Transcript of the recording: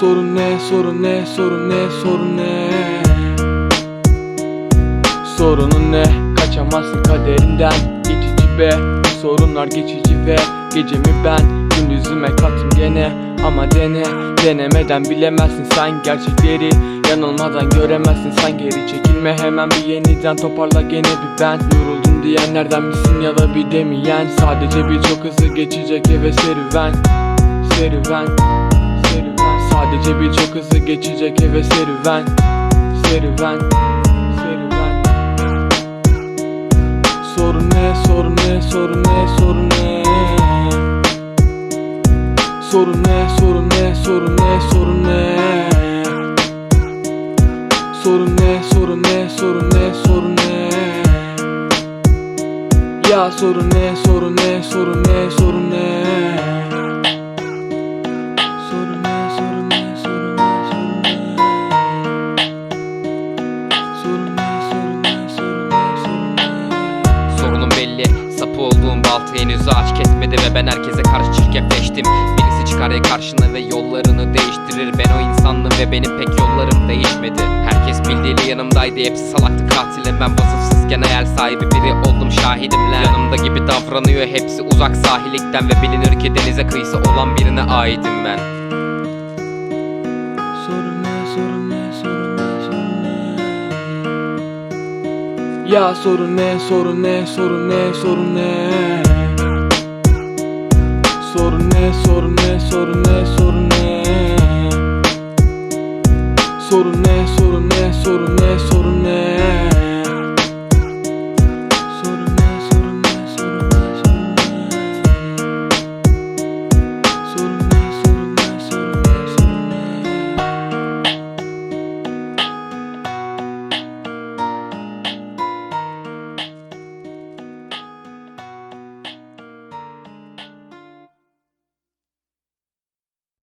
sorun ne sorun ne sorun ne sorun ne? Sorunun ne? Kaçamazsın kaderinden. İtici be sorunlar geçici ve Gecemi ben gündüzüme kattım gene. Ama dene denemeden bilemezsin sen gerçekleri. Yanılmadan göremezsin sen geri çekilme. Hemen bir yeniden toparla gene bir ben Yoruldum diyenlerden misin ya da bir demeyen? Sadece bir çok hızlı geçecek eve Serüven Serüven Sadece bir çok hızlı geçecek eve serüven Serüven Serüven Sorun ne sorun ne sorun ne sorun ne Sorun ne sorun ne sorun ne sorun ne Sorun ne sorun ne sorun ne sorun ne Ya sorun ne sorun ne sorun ne sorun ne Sapı olduğum baltı henüz ağaç kesmedi Ve ben herkese karşı çirkefleştim. Birisi çıkar ya karşına ve yollarını değiştirir. Ben o insandım ve benim pek yollarım değişmedi. Herkes bildiğiyle yanımdaydı hepsi salaktı katilim Ben vasıfsızken hayal sahibi biri oldum şahidim lan Yanımda gibi davranıyor hepsi uzak sahilikten Ve bilinir ki denize kıyısı olan birine aidim ben Ya sorun ne sorun ne sorun ne sorun ne? Sorun ne sorun ne sorun ne sorun ne? Sorun ne sorun ne sorun ne sorun ne